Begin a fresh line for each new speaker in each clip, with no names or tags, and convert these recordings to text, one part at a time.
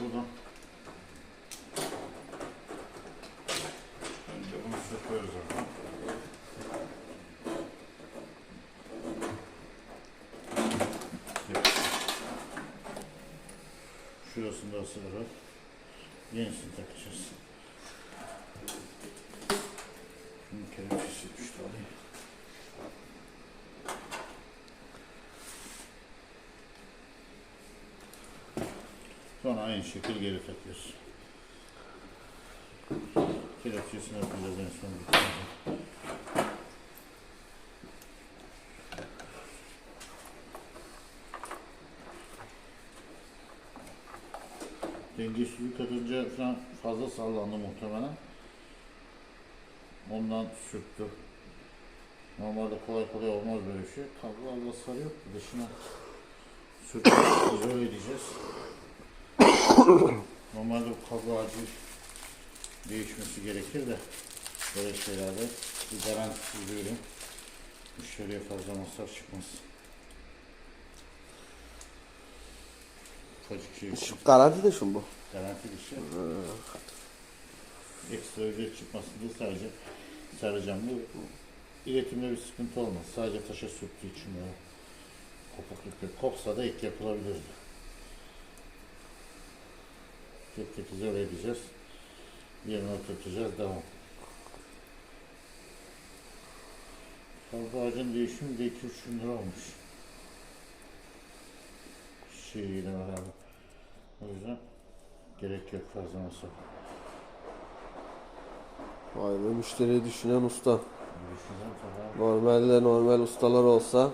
buradan önce bunu söküyoruz ama. Şurasında ısırarak yenisini takacağız. Şunun kelepçesi düştü alayım. Sonra aynı şekil geri takıyoruz. Kelepçesini yapacağız en son bitince. Dengesizlik katınca falan fazla sallandı muhtemelen. Ondan sürttü. Normalde kolay kolay olmaz böyle şey. Kablolarla sarıyor. Dışına sürtüp izole edeceğiz. Normalde bu kablo acil değişmesi gerekir de böyle şeylerde bir garantisiz bir ürün. Müşteriye fazla masraf çıkmaz. Ufacık şey için
Garanti de şu bu.
garanti bir şey. Ekstra ücret çıkmasın diye sadece saracağım. Bu iletimde bir sıkıntı olmaz. Sadece taşa sürttüğü için böyle kopukluk yok. Kopsa da ilk yapılabilirdi. Tek tek izole edeceğiz. Yerine oturtacağız. Devam. Fazla ağacın değişimi de 2-3 bin lira olmuş. Şeyiyle beraber. O yüzden gerek yok fazla masraf.
Vay be müşteriyi düşünen usta.
Tabii.
Normalde normal ustalar olsa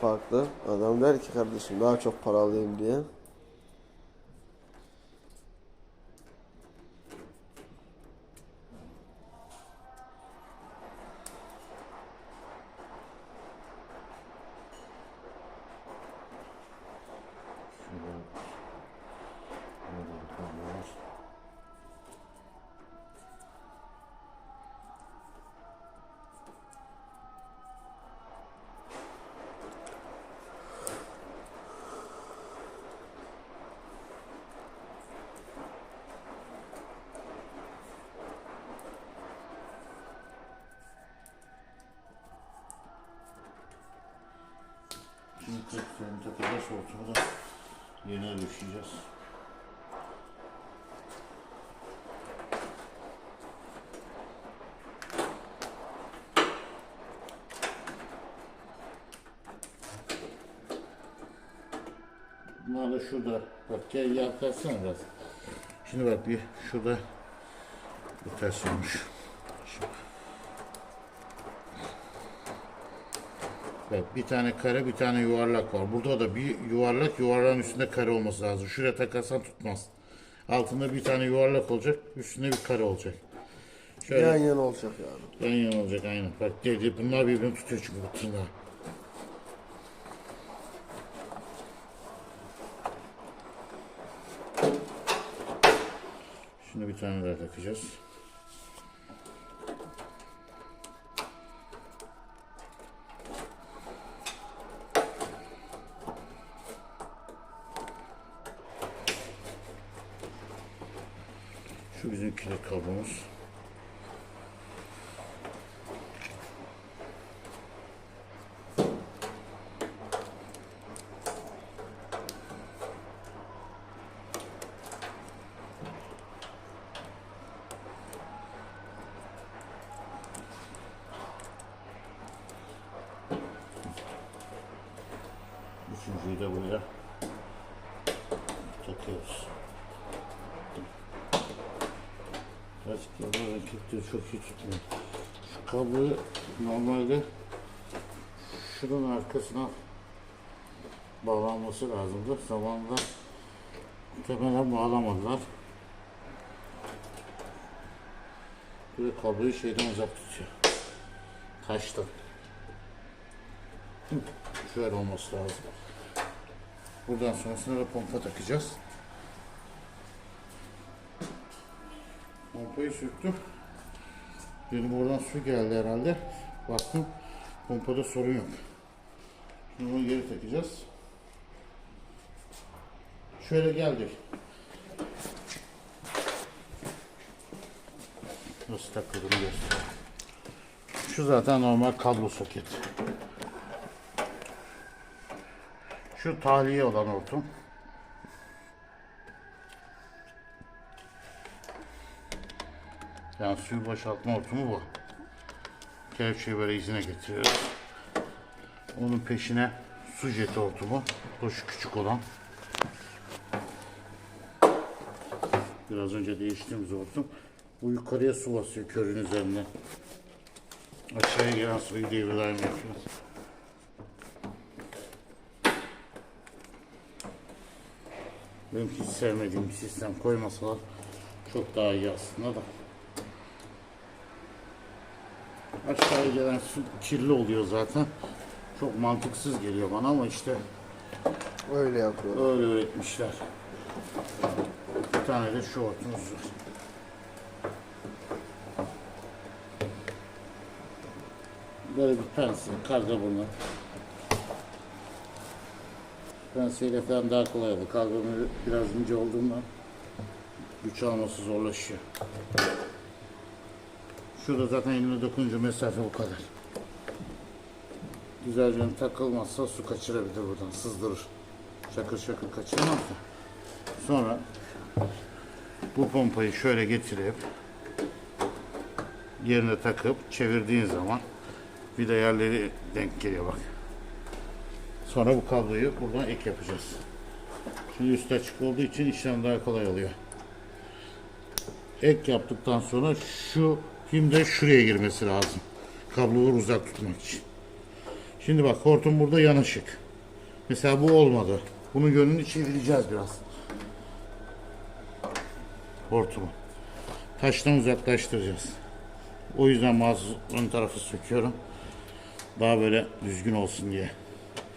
farklı. Adam der ki kardeşim daha çok para alayım diye.
Tek fren takacağız, hortumu da yerine düşeceğiz. Bunlar da şurada. Bak gel yaklaşsana biraz. Şimdi bak bir şurada bu ters olmuş. Bak bir tane kare bir tane yuvarlak var. Burada da bir yuvarlak yuvarlağın üstünde kare olması lazım. Şuraya takarsan tutmaz. Altında bir tane yuvarlak olacak. Üstünde bir kare olacak. Şöyle
Yan yana olacak yani.
yan yana olacak aynen. Bak dedi bunlar birbirini tutuyor çünkü bu tırnağı. Şimdi bir tane daha takacağız. Şu bizim kilit kablomuz. Üçüncüyü de buraya takıyoruz. Birazcık yolların kilitleri çok iyi tutmuyor. Şu kabloyu normalde şunun arkasına bağlanması lazımdı. Zamanında muhtemelen bağlamadılar. Böyle kabloyu şeyden uzak tutuyor. Taştan. Şöyle olması lazım. Buradan sonrasında da pompa takacağız. pompayı söktüm. Benim oradan su geldi herhalde. Baktım pompada sorun yok. Şimdi bunu geri takacağız. Şöyle geldik. Nasıl takıldığını göstereyim. Şu zaten normal kablo soket. Şu tahliye olan hortum. Yani suyu boşaltma hortumu bu. Kelepçeyi böyle izine getiriyoruz. Onun peşine su jeti hortumu. Bu şu küçük olan. Biraz önce değiştiğimiz hortum. Bu yukarıya su basıyor körün üzerine. Aşağıya gelen suyu daim yapıyoruz. Benim hiç sevmediğim sistem koymasalar çok daha iyi aslında da. Aşağıya gelen su kirli oluyor zaten. Çok mantıksız geliyor bana ama işte
Öyle yapıyor.
öyle öğretmişler. Bir tane de şu hortumuz var. Böyle bir pense, karga burnu. Penseyle falan daha kolay olur. Karga biraz ince olduğundan güç alması zorlaşıyor. Şurada zaten eline dokununca mesafe o kadar. Güzelce takılmazsa su kaçırabilir buradan, sızdırır. Şakır şakır kaçırmaz. Sonra bu pompayı şöyle getirip yerine takıp çevirdiğin zaman vida yerleri denk geliyor bak. Sonra bu kabloyu buradan ek yapacağız. Şimdi üstü açık olduğu için işlem daha kolay oluyor. Ek yaptıktan sonra şu pim de şuraya girmesi lazım. Kabloları uzak tutmak için. Şimdi bak hortum burada yanışık. Mesela bu olmadı. Bunun yönünü çevireceğiz biraz. Hortumu. Taştan uzaklaştıracağız. O yüzden bazı ön tarafı söküyorum. Daha böyle düzgün olsun diye.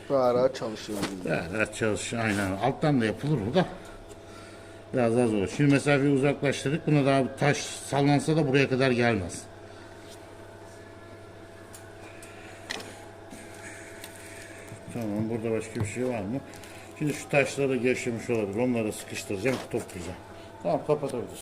Daha rahat çalışıyor.
Daha rahat çalışıyor. Aynen. Alttan da yapılır bu da. Biraz daha zor. Şimdi mesafeyi uzaklaştırdık. Buna daha taş sallansa da buraya kadar gelmez. Tamam. Burada başka bir şey var mı? Şimdi şu taşları gevşemiş olabilir. Onları sıkıştıracağım. Toplayacağım. Tamam kapatabiliriz.